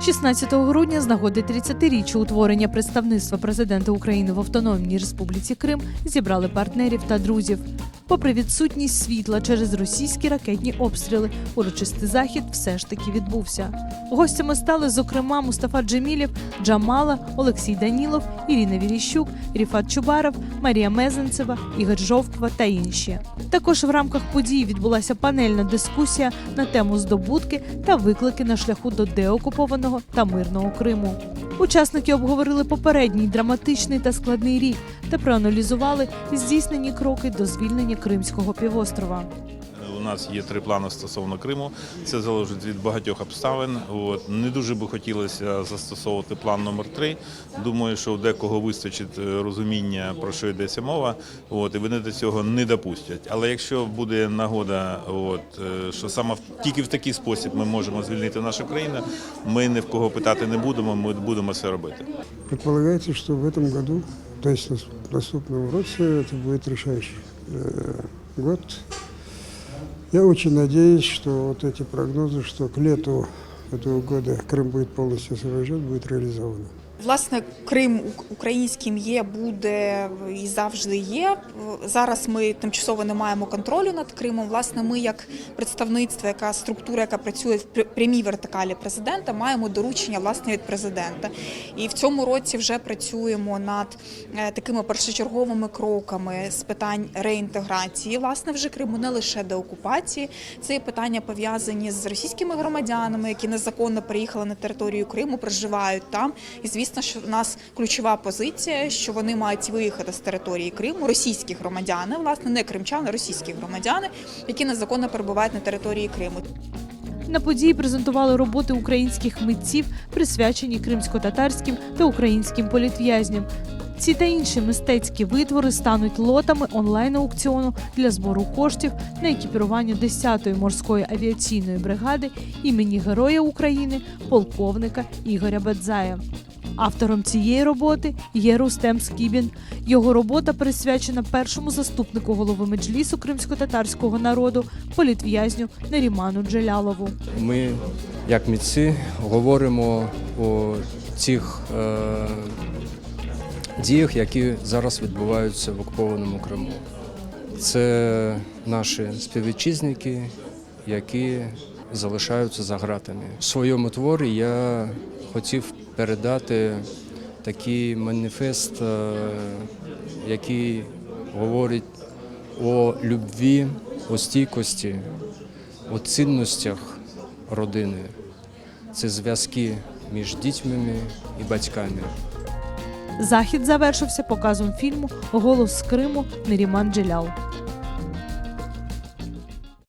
16 грудня з нагоди 30-річчя утворення представництва президента України в Автономній Республіці Крим зібрали партнерів та друзів. Попри відсутність світла через російські ракетні обстріли, урочистий захід все ж таки відбувся. Гостями стали, зокрема, Мустафа Джемілєв, Джамала, Олексій Данілов, Ірина Віріщук, Ріфат Чубаров, Марія Мезенцева, Ігор Жовква та інші. Також в рамках події відбулася панельна дискусія на тему здобутки та виклики на шляху до деокупованого та мирного Криму. Учасники обговорили попередній драматичний та складний рік та проаналізували здійснені кроки до звільнення Кримського півострова. У нас є три плани стосовно Криму. Це залежить від багатьох обставин. От не дуже би хотілося застосовувати план номер три. Думаю, що у декого вистачить е, розуміння про що йдеться мова. От і вони до цього не допустять. Але якщо буде нагода, от е, що саме в- тільки в такий спосіб ми можемо звільнити нашу країну, ми ні в кого питати не будемо. Ми будемо це робити. Предполагается, что в этом году, то есть нас- в наступном роце, это будет решающий э, год. Я очень надеюсь, что вот эти прогнозы, что к лету этого года Крым будет полностью освобожден, будет реализовано. Власне, Крим українським є, буде і завжди є. Зараз ми тимчасово не маємо контролю над Кримом. Власне, ми, як представництво, яка структура, яка працює в прямій вертикалі президента, маємо доручення власне від президента. І в цьому році вже працюємо над е, такими першочерговими кроками з питань реінтеграції. Власне, вже Криму не лише деокупації. Це є питання пов'язані з російськими громадянами, які незаконно приїхали на територію Криму, проживають там. І звісно, що в нас ключова позиція, що вони мають виїхати з території Криму, російські громадяни, власне, не кримчани, російські громадяни, які незаконно перебувають на території Криму. На події презентували роботи українських митців, присвячені кримсько-татарським та українським політв'язням. Ці та інші мистецькі витвори стануть лотами онлайн-аукціону для збору коштів на екіпірування 10-ї морської авіаційної бригади імені Героя України полковника Ігоря Бадзая. Автором цієї роботи є Рустем Скібін. Його робота присвячена першому заступнику голови меджлісу кримсько-татарського народу, політв'язню Наріману Джелялову. Ми, як митці, говоримо о цих е, діях, які зараз відбуваються в окупованому Криму. Це наші співвітчизники, які залишаються за ґратами. В своєму творі я хотів передати такий маніфест, е, який говорить о любві, о стійкості, о цінностях родини. Це зв'язки між дітьми і батьками. Захід завершився показом фільму Голос з Криму Неріман Джелял.